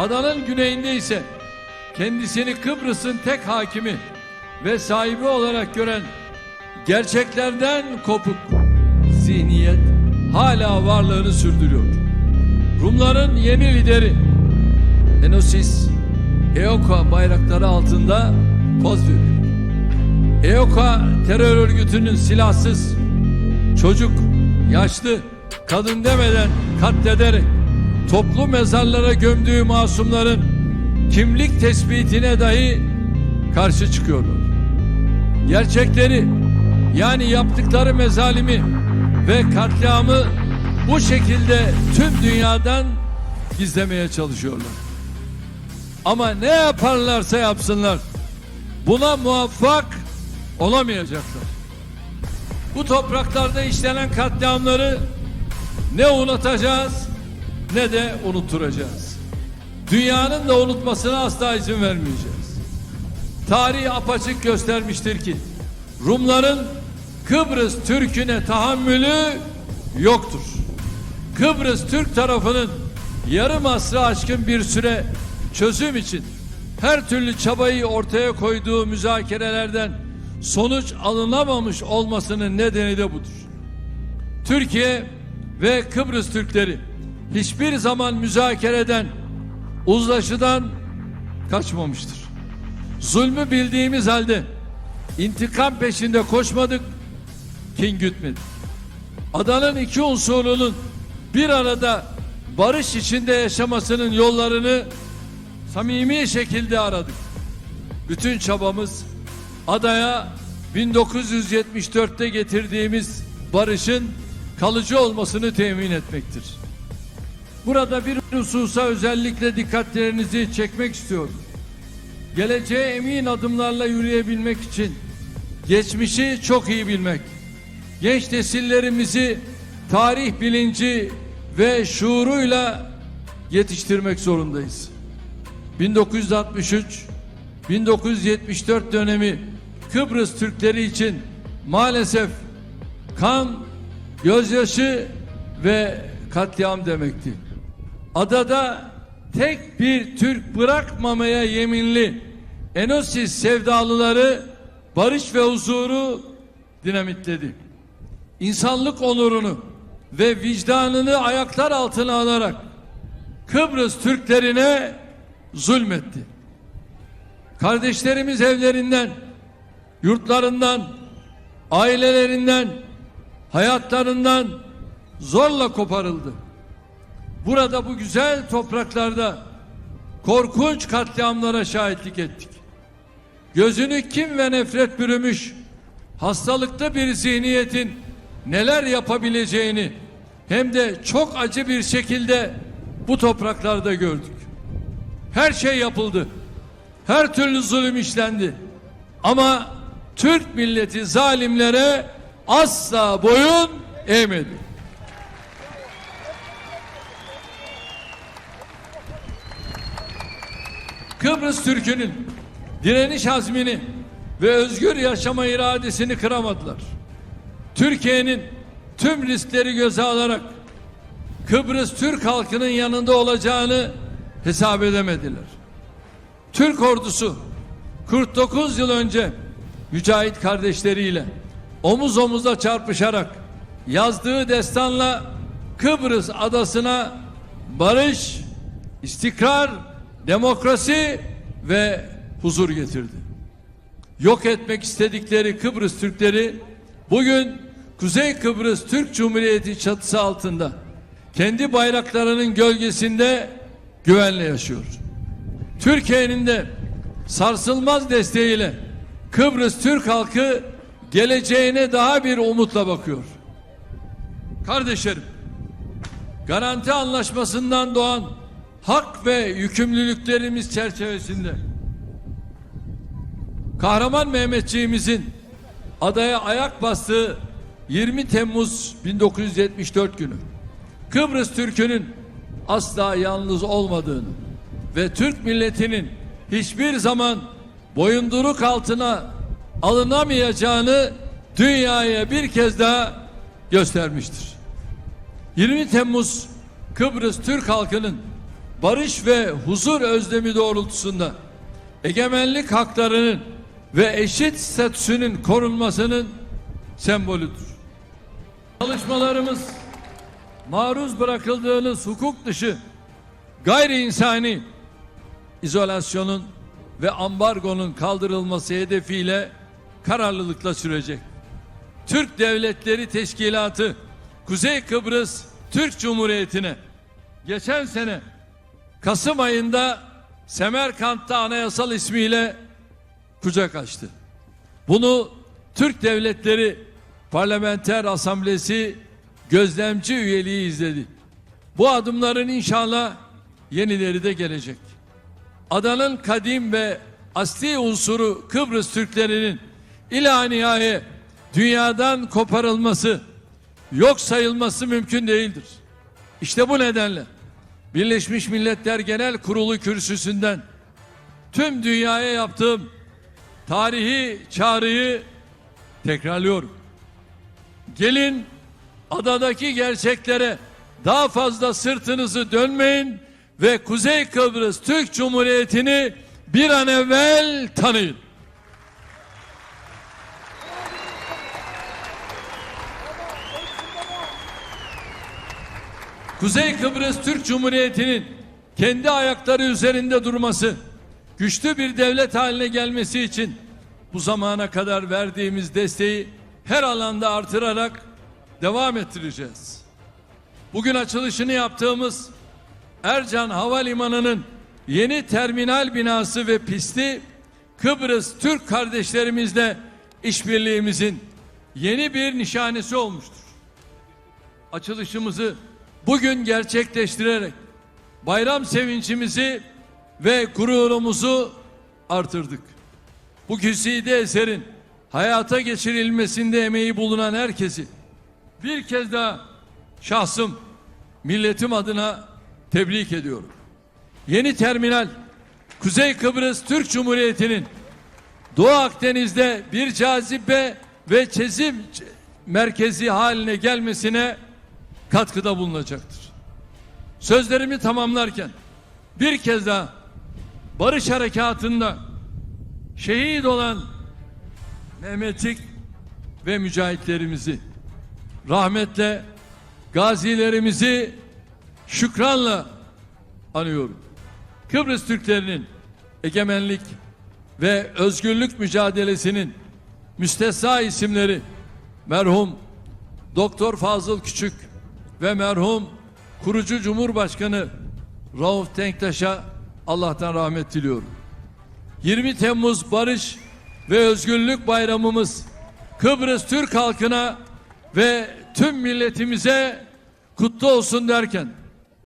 Adanın güneyinde ise kendisini Kıbrıs'ın tek hakimi ve sahibi olarak gören gerçeklerden kopuk zihniyet hala varlığını sürdürüyor. Rumların yeni lideri Enosis EOKA bayrakları altında poz veriyor. EOKA terör örgütünün silahsız çocuk, yaşlı, kadın demeden katlederek toplu mezarlara gömdüğü masumların kimlik tespitine dahi karşı çıkıyorlar. Gerçekleri yani yaptıkları mezalimi ve katliamı bu şekilde tüm dünyadan gizlemeye çalışıyorlar. Ama ne yaparlarsa yapsınlar buna muvaffak olamayacaklar. Bu topraklarda işlenen katliamları ne unutacağız ne de unutturacağız. Dünyanın da unutmasına asla izin vermeyeceğiz. Tarih apaçık göstermiştir ki Rumların Kıbrıs Türk'üne tahammülü yoktur. Kıbrıs Türk tarafının yarım asrı aşkın bir süre çözüm için her türlü çabayı ortaya koyduğu müzakerelerden sonuç alınamamış olmasının nedeni de budur. Türkiye ve Kıbrıs Türkleri hiçbir zaman müzakereden, uzlaşıdan kaçmamıştır. Zulmü bildiğimiz halde intikam peşinde koşmadık, kin gütmedik. Adanın iki unsurunun bir arada barış içinde yaşamasının yollarını samimi şekilde aradık. Bütün çabamız adaya 1974'te getirdiğimiz barışın kalıcı olmasını temin etmektir. Burada bir hususa özellikle dikkatlerinizi çekmek istiyorum. Geleceğe emin adımlarla yürüyebilmek için geçmişi çok iyi bilmek, genç nesillerimizi tarih bilinci ve şuuruyla yetiştirmek zorundayız. 1963 1974 dönemi Kıbrıs Türkleri için maalesef kan, gözyaşı ve katliam demekti. Adada tek bir Türk bırakmamaya yeminli Enosis sevdalıları barış ve huzuru dinamitledi. İnsanlık onurunu ve vicdanını ayaklar altına alarak Kıbrıs Türklerine zulmetti. Kardeşlerimiz evlerinden, yurtlarından, ailelerinden, hayatlarından zorla koparıldı. Burada bu güzel topraklarda korkunç katliamlara şahitlik ettik. Gözünü kim ve nefret bürümüş hastalıklı bir zihniyetin neler yapabileceğini hem de çok acı bir şekilde bu topraklarda gördük. Her şey yapıldı. Her türlü zulüm işlendi. Ama Türk milleti zalimlere asla boyun eğmedi. Kıbrıs Türk'ünün direniş azmini ve özgür yaşama iradesini kıramadılar. Türkiye'nin tüm riskleri göze alarak Kıbrıs Türk halkının yanında olacağını hesap edemediler. Türk ordusu 49 yıl önce Mücahit kardeşleriyle omuz omuza çarpışarak yazdığı destanla Kıbrıs adasına barış, istikrar, demokrasi ve huzur getirdi. Yok etmek istedikleri Kıbrıs Türkleri bugün Kuzey Kıbrıs Türk Cumhuriyeti çatısı altında kendi bayraklarının gölgesinde güvenle yaşıyor. Türkiye'nin de sarsılmaz desteğiyle Kıbrıs Türk halkı geleceğine daha bir umutla bakıyor. Kardeşlerim, garanti anlaşmasından doğan hak ve yükümlülüklerimiz çerçevesinde Kahraman Mehmetçiğimizin adaya ayak bastığı 20 Temmuz 1974 günü Kıbrıs Türk'ünün asla yalnız olmadığını ve Türk milletinin hiçbir zaman boyunduruk altına alınamayacağını dünyaya bir kez daha göstermiştir. 20 Temmuz Kıbrıs Türk halkının barış ve huzur özlemi doğrultusunda egemenlik haklarının ve eşit statüsünün korunmasının sembolüdür. Çalışmalarımız maruz bırakıldığınız hukuk dışı gayri insani izolasyonun ve ambargonun kaldırılması hedefiyle kararlılıkla sürecek. Türk Devletleri Teşkilatı Kuzey Kıbrıs Türk Cumhuriyeti'ne geçen sene Kasım ayında Semerkant'ta anayasal ismiyle kucak açtı. Bunu Türk Devletleri Parlamenter Asamblesi gözlemci üyeliği izledi. Bu adımların inşallah yenileri de gelecek. Adanın kadim ve asli unsuru Kıbrıs Türklerinin ila nihaye dünyadan koparılması, yok sayılması mümkün değildir. İşte bu nedenle Birleşmiş Milletler Genel Kurulu kürsüsünden tüm dünyaya yaptığım tarihi çağrıyı tekrarlıyorum. Gelin adadaki gerçeklere daha fazla sırtınızı dönmeyin ve Kuzey Kıbrıs Türk Cumhuriyeti'ni bir an evvel tanıyın. Kuzey Kıbrıs Türk Cumhuriyeti'nin kendi ayakları üzerinde durması, güçlü bir devlet haline gelmesi için bu zamana kadar verdiğimiz desteği her alanda artırarak devam ettireceğiz. Bugün açılışını yaptığımız Ercan Havalimanı'nın yeni terminal binası ve pisti Kıbrıs Türk kardeşlerimizle işbirliğimizin yeni bir nişanesi olmuştur. Açılışımızı bugün gerçekleştirerek bayram sevincimizi ve gururumuzu artırdık. Bu güzide eserin hayata geçirilmesinde emeği bulunan herkesi bir kez daha şahsım, milletim adına tebrik ediyorum. Yeni terminal Kuzey Kıbrıs Türk Cumhuriyeti'nin Doğu Akdeniz'de bir cazibe ve çizim merkezi haline gelmesine katkıda bulunacaktır. Sözlerimi tamamlarken bir kez daha barış harekatında şehit olan Mehmetçik ve mücahitlerimizi rahmetle gazilerimizi şükranla anıyorum. Kıbrıs Türklerinin egemenlik ve özgürlük mücadelesinin müstesna isimleri merhum Doktor Fazıl Küçük ve merhum kurucu Cumhurbaşkanı Rauf Denktaş'a Allah'tan rahmet diliyorum. 20 Temmuz Barış ve Özgürlük Bayramımız Kıbrıs Türk halkına ve tüm milletimize kutlu olsun derken